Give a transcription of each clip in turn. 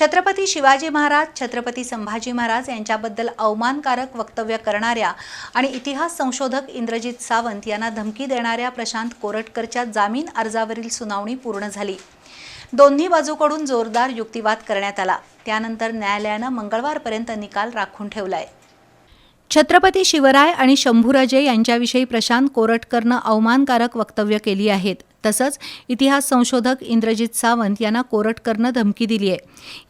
छत्रपती शिवाजी महाराज छत्रपती संभाजी महाराज यांच्याबद्दल अवमानकारक वक्तव्य करणाऱ्या आणि इतिहास संशोधक इंद्रजित सावंत यांना धमकी देणाऱ्या प्रशांत कोरटकरच्या जामीन अर्जावरील सुनावणी पूर्ण झाली. दोन्ही बाजूकडून जोरदार युक्तिवाद करण्यात आला. त्यानंतर न्यायालयानं मंगळवारपर्यंत निकाल राखून ठेवलाय. छत्रपती शिवराय आणि शंभूराजे यांच्याविषयी प्रशांत कोरटकरनं अवमानकारक वक्तव्य केली आहेत. तसंच इतिहास संशोधक इंद्रजित सावंत यांना कोरटकरनं धमकी दिली आहे.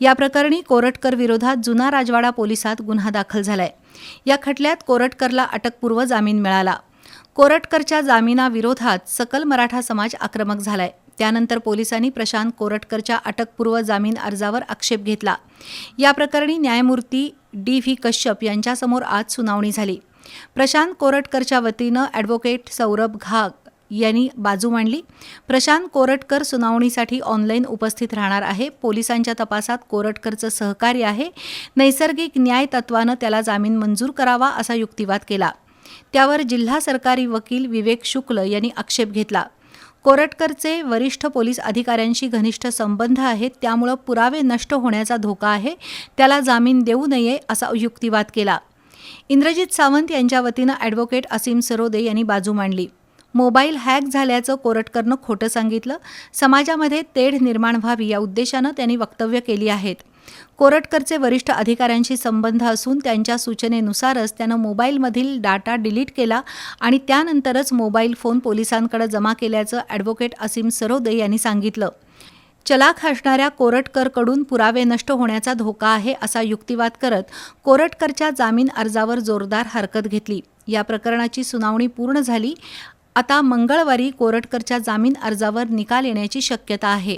या प्रकरणी कोरटकर विरोधात जुना राजवाडा पोलिसात गुन्हा दाखल झालाय. या खटल्यात कोरटकरला अटकपूर्व जामीन मिळाला. कोरटकरच्या जामिनाविरोधात सकल मराठा समाज आक्रमक झालाय. त्यानंतर पोलिसांनी प्रशांत कोरटकरच्या अटकपूर्व जामीन अर्जावर आक्षेप घेतला. या प्रकरणी न्यायमूर्ती डी व्ही कश्यप यांच्यासमोर आज सुनावणी झाली. प्रशांत कोरटकरच्या वतीनं ॲडव्होकेट सौरभ घाग यांनी बाजू मांडली. प्रशांत कोरटकर सुनावणीसाठी ऑनलाईन उपस्थित राहणार आहे. पोलिसांच्या तपासात कोरटकरचं सहकार्य आहे. नैसर्गिक न्याय तत्वानं त्याला जामीन मंजूर करावा असा युक्तिवाद केला. त्यावर जिल्हा सरकारी वकील विवेक शुक्ल यांनी आक्षेप घेतला. कोरटकरचे वरिष्ठ पोलीस अधिकाऱ्यांशी घनिष्ठ संबंध आहेत. त्यामुळं पुरावे नष्ट होण्याचा धोका आहे. त्याला जामीन देऊ नये असा युक्तिवाद केला. इंद्रजित सावंत यांच्या वतीनं ॲडव्होकेट असीम सरोदे यांनी बाजू मांडली. मोबाईल हॅक झाल्याचं कोरटकरनं खोटं सांगितलं. समाजामध्ये तेढ निर्माण व्हावी या उद्देशानं त्यांनी वक्तव्य केली आहेत. कोरटकरचे वरिष्ठ अधिकाऱ्यांशी संबंध असून त्यांच्या सूचनेनुसारच त्यानं मोबाईलमधील डाटा डिलीट केला आणि त्यानंतरच मोबाईल फोन पोलिसांकडे जमा केल्याचं ॲडव्होकेट असीम सरोदे यांनी सांगितलं. चलाख असणाऱ्या कोरटकरकडून पुरावे नष्ट होण्याचा धोका आहे असा युक्तिवाद करत कोरटकरच्या जामीन अर्जावर जोरदार हरकत घेतली. या प्रकरणाची सुनावणी पूर्ण झाली. आता मंगळवारी कोरटकरच्या जामीन अर्जावर निकाल येण्याची शक्यता आहे.